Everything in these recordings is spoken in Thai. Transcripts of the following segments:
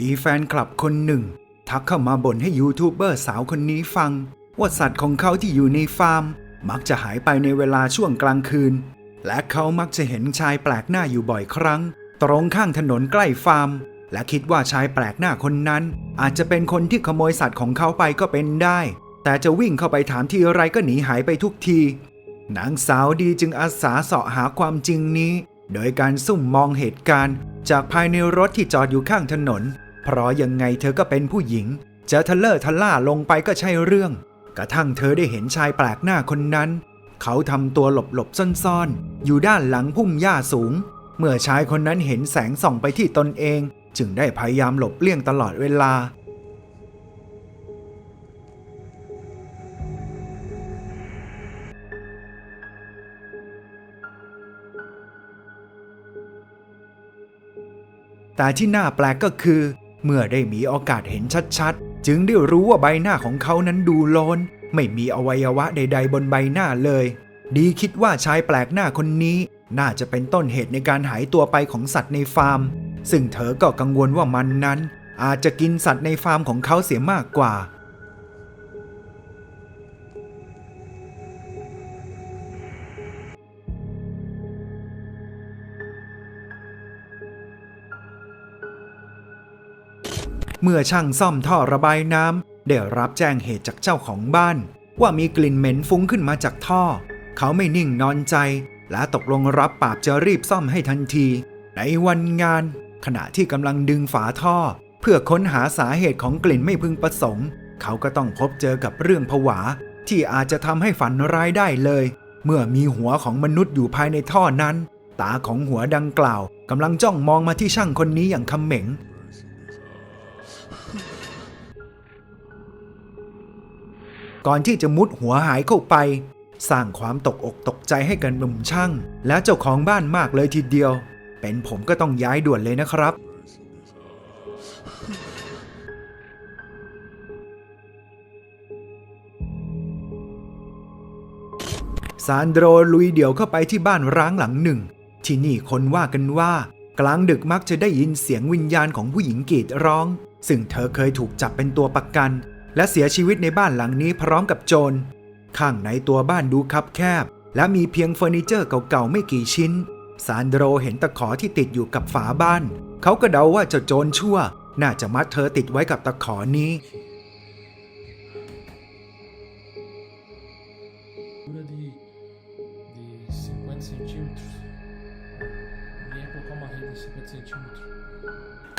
มีแฟนคลับคนหนึ่ง ทักเข้ามาบ่นให้ยูทูบเบอร์สาวคนนี้ฟัง ว่าสัตว์ของเขาที่อยู่ในฟาร์ม มักจะหายไปในเวลาช่วงกลางคืน และเขามักจะเห็นชายแปลกหน้าอยู่บ่อยครั้ง ตรงข้างถนนใกล้ฟาร์ม และคิดว่าชายแปลกหน้าคนนั้น อาจจะเป็นคนที่ขโมยสัตว์ของเขาไปก็เป็นได้ แต่จะวิ่งเข้าไปถามทีไรก็หนีหายไปทุกทีนางสาวดีจึงอาสาเสาะหาความจริงนี้ โดยการซุ่มมองเหตุการณ์ จากภายในรถที่จอดอยู่ข้างถนน เพราะยังไงเธอก็เป็นผู้หญิง จะทะเลอร์ทะล่าลงไปก็ใช่เรื่อง กระทั่งเธอได้เห็นชายแปลกหน้าคนนั้น เขาทำตัวหลบๆซ่อนๆ อยู่ด้านหลังพุ่มหญ้าสูง เมื่อชายคนนั้นเห็นแสงส่องไปที่ตนเอง จึงได้พยายามหลบเลี่ยงตลอดเวลาแต่ที่น่าแปลกก็คือ เมื่อได้มีโอกาสเห็นชัดๆ จึงได้รู้ว่าใบหน้าของเขานั้นดูโลน ไม่มีอวัยวะใด ๆ บนใบหน้าเลย ดีคิดว่าชายแปลกหน้าคนนี้ น่าจะเป็นต้นเหตุในการหายตัวไปของสัตว์ในฟาร์ม ซึ่งเธอก็กังวลว่ามันนั้น อาจจะกินสัตว์ในฟาร์มของเขาเสียมากกว่า เมื่อช่างซ่อมท่อระบายน้ำได้รับแจ้งเหตุจากเจ้าของบ้าน ว่ามีกลิ่นเหม็นฟุ้งขึ้นมาจากท่อ เขาไม่นิ่งนอนใจ และตกลงรับปากจะรีบซ่อมให้ทันที ในวันงาน ขณะที่กำลังดึงฝาท่อ เพื่อค้นหาสาเหตุของกลิ่นไม่พึงประสงค์ เขาก็ต้องพบเจอกับเรื่องผวา ที่อาจจะทำให้ฝันร้ายได้เลย เมื่อมีหัวของมนุษย์อยู่ภายในท่อนั้น ตาของหัวดังกล่าวกำลังจ้องมองมาที่ช่างคนนี้อย่างคำเหม็ง ก่อนที่จะมุดหัวหายเข้าไป สร้างความตกอกตกใจให้กันหนุ่มช่าง และเจ้าของบ้านมากเลยทีเดียว เป็นผมก็ต้องย้ายด่วนเลยนะครับซานโดรลุยเดี่ยวเข้าไปที่บ้านร้างหลังหนึ่ง ที่นี่คนว่ากันว่า กลางดึกมักจะได้ยินเสียงวิญญาณของผู้หญิงกรีดร้อง ซึ่งเธอเคยถูกจับเป็นตัวประกัน และเสียชีวิตในบ้านหลังนี้พร้อมกับโจร ข้างในตัวบ้านดูคับแคบ และมีเพียงเฟอร์นิเจอร์เก่าๆไม่กี่ชิ้น ซานโดรเห็นตะขอที่ติดอยู่กับฝาบ้าน เขาก็เดาว่าเจ้าโจรชั่ว น่าจะมัดเธอติดไว้กับตะขอนี้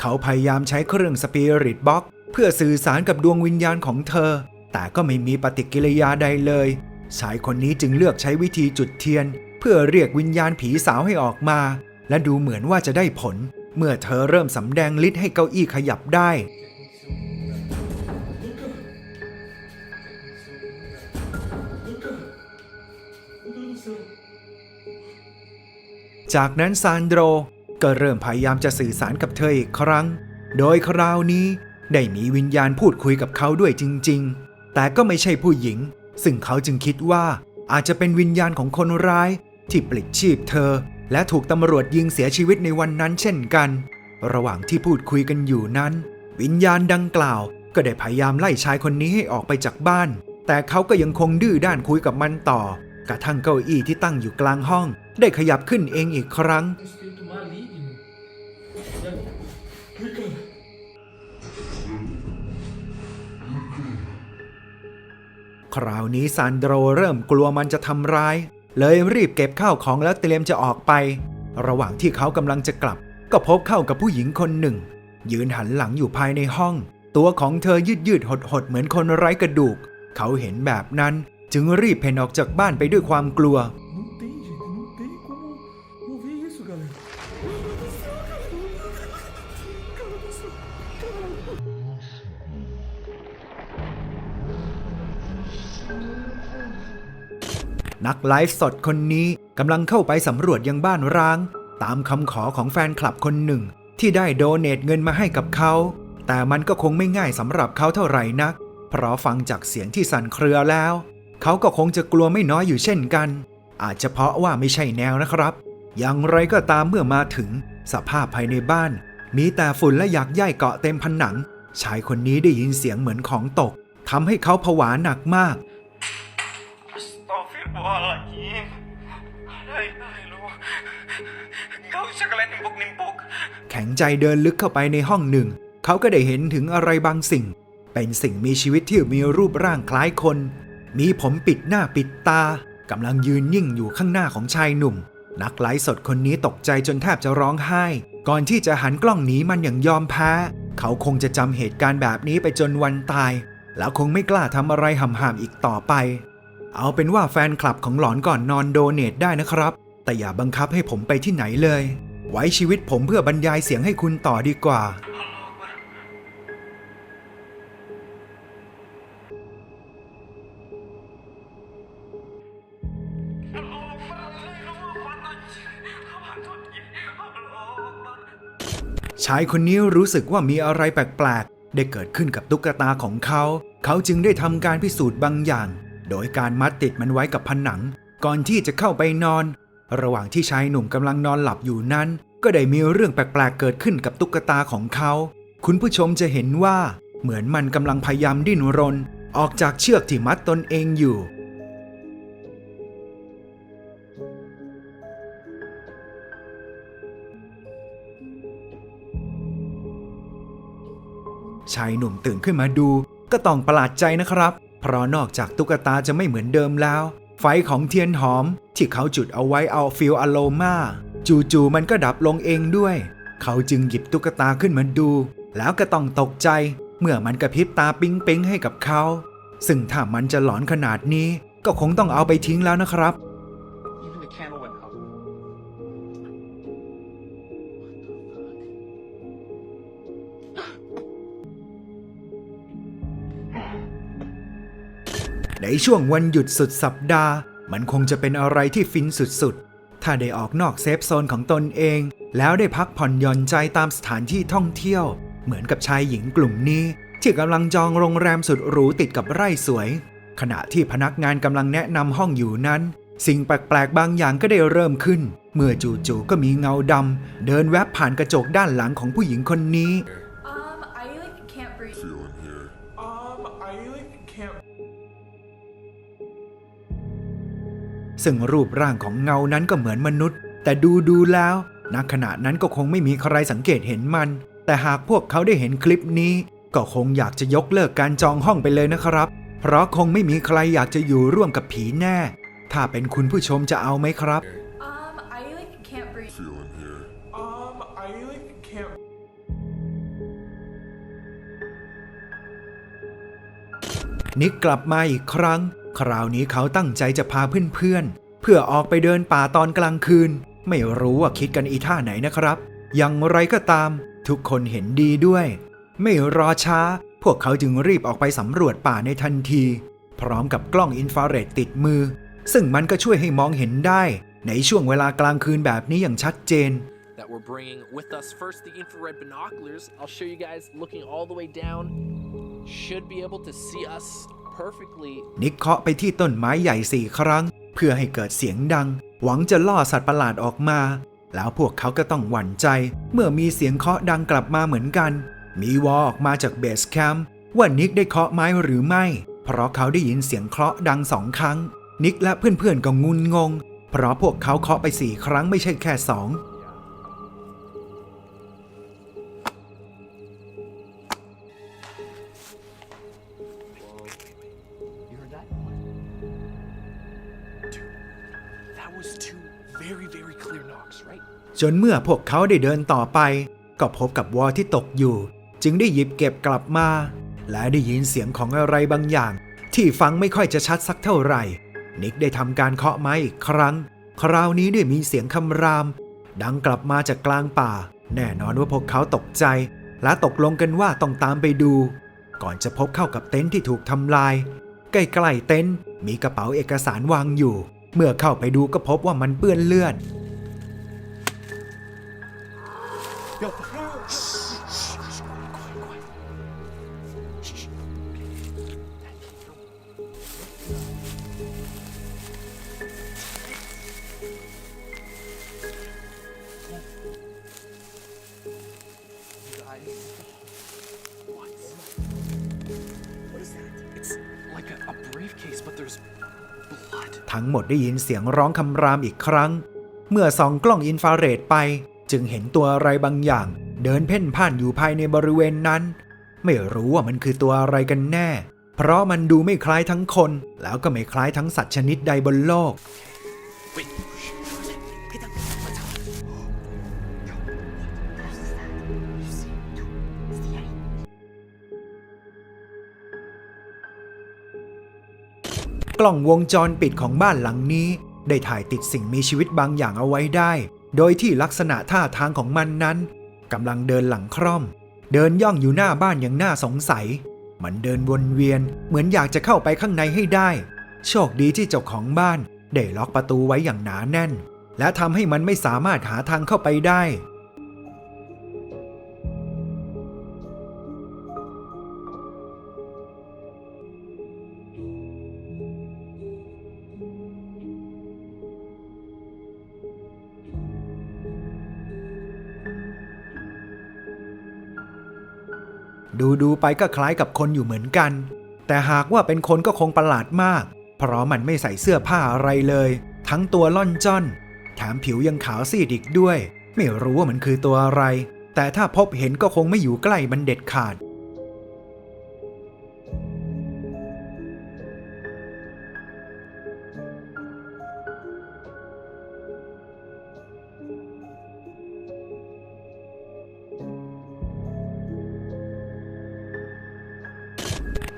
เขาพยายามใช้เครื่องสปิริตบ็อก เพื่อสื่อสารกับดวงวิญญาณของเธอ แต่ก็ไม่มีปฏิกิริยาใดเลย ชายคนนี้จึงเลือกใช้วิธีจุดเทียน เพื่อเรียกวิญญาณผีสาวให้ออกมา และดูเหมือนว่าจะได้ผล เมื่อเธอเริ่มสำแดงฤทธิ์ให้เก้าอี้ขยับได้จากนั้นซานโดรก็เริ่มพยายามจะสื่อสารกับเธออีกครั้ง โดยคราวนี้ ได้มีวิญญาณพูดคุยกับเขาด้วยจริง ๆ แต่ก็ไม่ใช่ผู้หญิง ซึ่งเขาจึงคิดว่าอาจจะเป็นวิญญาณของคนร้าย ที่ปลิดชีพเธอ และถูกตำรวจยิงเสียชีวิตในวันนั้นเช่นกัน ระหว่างที่พูดคุยกันอยู่นั้น วิญญาณดังกล่าว ก็ได้พยายามไล่ชายคนนี้ให้ออกไปจากบ้าน แต่เขาก็ยังคงดื้อด้านคุยกับมันต่อ กระทั่งเก้าอี้ที่ตั้งอยู่กลางห้อง ได้ขยับขึ้นเองอีกครั้ง คราวนี้ซานโดรเริ่มกลัวมันจะทำร้าย เลยรีบเก็บข้าวของแล้วเตรียมจะออกไป ระหว่างที่เขากำลังจะกลับ ก็พบเข้ากับผู้หญิงคนหนึ่ง ยืนหันหลังอยู่ภายในห้อง ตัวของเธอยืดยืดหดหดเหมือนคนไร้กระดูก เขาเห็นแบบนั้นจึงรีบเพ่นออกจากบ้านไปด้วยความกลัว นักไลฟ์สดคนนี้กำลังเข้าไปสำรวจยังบ้านร้าง ตามคำขอของแฟนคลับคนหนึ่ง ที่ได้โดเนทเงินมาให้กับเขา แต่มันก็คงไม่ง่ายสำหรับเขาเท่าไหร่นัก เพราะฟังจากเสียงที่สั่นเครือแล้ว เขาก็คงจะกลัวไม่น้อยอยู่เช่นกัน อาจจะเพราะว่าไม่ใช่แนวนะครับ อย่างไรก็ตามเมื่อมาถึง สภาพภายในบ้าน มีแต่ฝุ่นและหยักใยเกาะเต็มผนัง ชายคนนี้ได้ยินเสียงเหมือนของตกทำให้เขาผวาหนักมาก Astagfirullahaladzim. La ilaha illallah. Gak usah kalian nimpuk-nimpuk. แข็งใจเดินลึกเข้าไปในห้องหนึ่ง เขาก็ได้เห็นถึงอะไรบางสิ่ง เป็นสิ่งมีชีวิตที่มีรูปร่างคล้ายคน มีผมปิดหน้าปิดตากำลังยืนนิ่งอยู่ข้างหน้าของชายหนุ่ม นักไลฟ์สดคนนี้ตกใจจนแทบจะร้องไห้ ก่อนที่จะหันกล้องหนีมันอย่างยอมแพ้ เขาคงจะจำเหตุการณ์แบบนี้ไปจนวันตาย แล้วคงไม่กล้าทำอะไรห่ำๆอีกต่อไป เอาเป็นว่าแฟนคลับของหลอนก่อนนอนโดเนทได้นะครับ แต่อย่าบังคับให้ผมไปที่ไหนเลย ไว้ชีวิตผมเพื่อบรรยายเสียงให้คุณต่อดีกว่า ชายคนนี้รู้สึกว่ามีอะไรแปลกๆ ได้เกิดขึ้นกับตุ๊กตาของเขา เขาจึงได้ทำการพิสูจน์บางอย่าง โดยการมัดติดมันไว้กับผนัง ก่อนที่จะเข้าไปนอน ระหว่างที่ชายหนุ่มกำลังนอนหลับอยู่นั้น ก็ได้มีเรื่องแปลกๆเกิดขึ้นกับตุ๊กตาของเขา คุณผู้ชมจะเห็นว่า เหมือนมันกำลังพยายามดิ้นรน ออกจากเชือกที่มัดตนเองอยู่ชายหนุ่มตื่นขึ้นมาดูก็ต้องประหลาดใจนะครับ เพราะนอกจากตุ๊กตาจะไม่เหมือนเดิมแล้ว ไฟของเทียนหอมที่เขาจุดเอาไว้เอาฟิลอะโลมาจู่ๆมันก็ดับลงเองด้วย เขาจึงหยิบตุ๊กตาขึ้นมาดู แล้วก็ต้องตกใจ เมื่อมันกระพริบตาปิ๊งปิ๊งๆให้กับเขา ซึ่งถ้ามันจะหลอนขนาดนี้ก็คงต้องเอาไปทิ้งแล้วนะครับ ช่วงวันหยุดสุดสัปดาห์ มันคงจะเป็นอะไรที่ฟินสุดๆ ถ้าได้ออกนอกเซฟโซนของตนเอง แล้วได้พักผ่อนหย่อนใจตามสถานที่ท่องเที่ยว เหมือนกับชายหญิงกลุ่มนี้ ที่กำลังจองโรงแรมสุดหรูติดกับไร่สวย ขณะที่พนักงานกำลังแนะนำห้องอยู่นั้น สิ่งแปลกๆบางอย่างก็ได้เริ่มขึ้น เมื่อจู่ๆก็มีเงาดำเดินแวบผ่านกระจกด้านหลังของผู้หญิงคนนี้ Um, I like can't breathe. feeling here. Um, I like can't. ซึ่งรูปร่างของเงานั้นก็เหมือนมนุษย์ แต่ดูดูๆแล้วณขณะนั้นก็คงไม่มีใครสังเกตเห็นมัน แต่หากพวกเขาได้เห็นคลิปนี้ ก็คงอยากจะยกเลิกการจองห้องไปเลยนะครับ เพราะคงไม่มีใครอยากจะอยู่ร่วมกับผีแน่ ถ้าเป็นคุณผู้ชมจะเอาไหมครับ Um, I like can't breathe. Feeling here. Um, I like can't. นิกกลับมาอีกครั้ง คราวนี้เขาตั้งใจจะพาเพื่อนๆเพื่อออกไปเดินป่าตอนกลางคืน ไม่รู้ว่าคิดกันอีท่าไหนนะครับ อย่างไรก็ตาม ทุกคนเห็นดีด้วย ไม่รอช้า พวกเขาจึงรีบออกไปสำรวจป่าในทันที พร้อมกับกล้องอินฟราเรดติดมือ ซึ่งมันก็ช่วยให้มองเห็นได้ ในช่วงเวลากลางคืนแบบนี้อย่างชัดเจน that we're bringing with us. First, the infrared binoculars. I'll show you guys looking all the way down. Should be able to see us. นิกเคาะไปที่ต้นไม้ใหญ่สี่ครั้ง เพื่อให้เกิดเสียงดัง หวังจะล่อสัตว์ประหลาดออกมา แล้วพวกเขาก็ต้องหวั่นใจ เมื่อมีเสียงเคาะดังกลับมาเหมือนกัน มีวอออกมาจากเบสแคมป์ว่านิกได้เคาะไม้หรือไม่ เพราะเขาได้ยินเสียงเคาะดังสองครั้ง นิกและเพื่อนๆก็งุนงง เพราะพวกเขาเคาะไปสี่ครั้งไม่ใช่แค่สอง จนเมื่อพวกเขาได้เดินต่อไป ก็พบกับวอลที่ตกอยู่ จึงได้หยิบเก็บกลับมา และได้ยินเสียงของอะไรบางอย่าง ที่ฟังไม่ค่อยจะชัดสักเท่าไหร่ นิกได้ทำการเคาะไม้อีกครั้ง คราวนี้ด้วยมีเสียงคำราม ดังกลับมาจากกลางป่า แน่นอนว่าพวกเขาตกใจ และตกลงกันว่าต้องตามไปดู ก่อนจะพบเข้ากับเต็นท์ที่ถูกทำลาย ใกล้ๆเต็นท์มีกระเป๋าเอกสารวางอยู่ เมื่อเข้าไปดูก็พบว่ามันเปื้อนเลือด ทั้งหมดได้ยินเสียงร้องคำรามอีกครั้ง เมื่อสองกล้องอินฟราเรดไป จึงเห็นตัวอะไรบางอย่าง เดินเพ่นพ่านอยู่ภายในบริเวณนั้น ไม่รู้ว่ามันคือตัวอะไรกันแน่ เพราะมันดูไม่คล้ายทั้งคน แล้วก็ไม่คล้ายทั้งสัตว์ชนิดใดบนโลก กล้องวงจรปิดของบ้านหลังนี้ ได้ถ่ายติดสิ่งมีชีวิตบางอย่างเอาไว้ได้ โดยที่ลักษณะท่าทางของมันนั้นกำลังเดินหลังคร่อม เดินย่องอยู่หน้าบ้านอย่างน่าสงสัย มันเดินวนเวียนเหมือนอยากจะเข้าไปข้างในให้ได้ โชคดีที่เจ้าของบ้านได้ล็อกประตูไว้อย่างหนาแน่น และทำให้มันไม่สามารถหาทางเข้าไปได้ ดูดูๆไปก็คล้ายกับคนอยู่เหมือนกัน แต่หากว่าเป็นคนก็คงประหลาดมาก เพราะมันไม่ใส่เสื้อผ้าอะไรเลย ทั้งตัวล่อนจ้อน แถมผิวยังขาวซีดอีกด้วย ไม่รู้ว่ามันคือตัวอะไร แต่ถ้าพบเห็นก็คงไม่อยู่ใกล้มันเด็ดขาด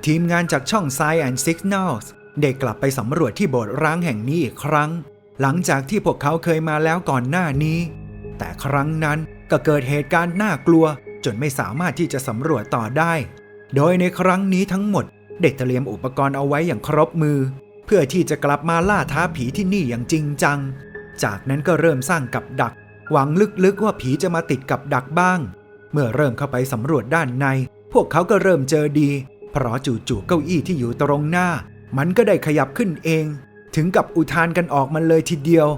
ทีมงานจากช่อง Science and Signals ได้กลับไปสำรวจที่โบสถ์ร้างแห่งนี้อีกครั้ง หลังจากที่พวกเขาเคยมาแล้วก่อนหน้านี้ แต่ครั้งนั้นก็เกิดเหตุการณ์น่ากลัว จนไม่สามารถที่จะสำรวจต่อได้ โดยในครั้งนี้ทั้งหมดได้เตรียมอุปกรณ์เอาไว้อย่างครบมือ เพื่อที่จะกลับมาล่าท้าผีที่นี่อย่างจริงจัง จากนั้นก็เริ่มสร้างกับดัก หวังลึกๆว่าผีจะมาติดกับดักบ้าง เมื่อเริ่มเข้าไปสำรวจด้านใน พวกเขาก็เริ่มเจอดี เพราะจู่ๆเก้าอี้ที่อยู่ตรงหน้า มันก็ได้ขยับขึ้นเอง ถึงกับอุทานกันออกมาเลยทีเดียว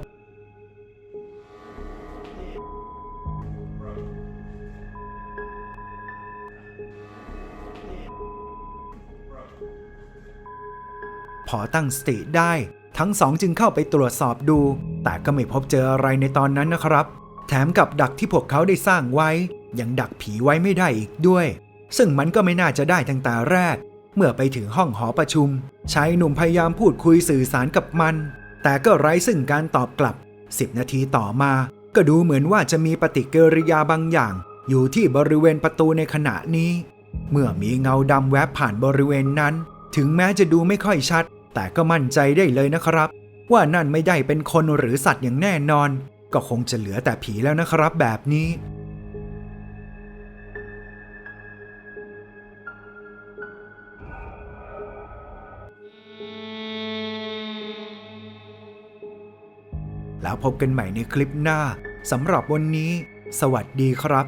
พอตั้งสติได้ ทั้งสองจึงเข้าไปตรวจสอบดู แต่ก็ไม่พบเจออะไรในตอนนั้นนะครับ แถมกับดักที่พวกเขาได้สร้างไว้ยังดักผีไว้ไม่ได้อีกด้วย ซึ่งมันก็ไม่น่าจะได้ตั้งแต่แรก เมื่อไปถึงห้องหอประชุม ชายหนุ่มพยายามพูดคุยสื่อสารกับมัน แต่ก็ไร้ซึ่งการตอบกลับ 10 นาทีต่อมา ก็ดูเหมือนว่าจะมีปฏิกิริยาบางอย่าง อยู่ที่บริเวณประตูในขณะนี้ เมื่อมีเงาดำแวบผ่านบริเวณนั้น ถึงแม้จะดูไม่ค่อยชัด แต่ก็มั่นใจได้เลยนะครับ ว่านั่นไม่ได้เป็นคนหรือสัตว์อย่างแน่นอน ก็คงจะเหลือแต่ผีแล้วนะครับแบบนี้ พบกันใหม่ในคลิปหน้าสำหรับวันนี้ สวัสดีครับ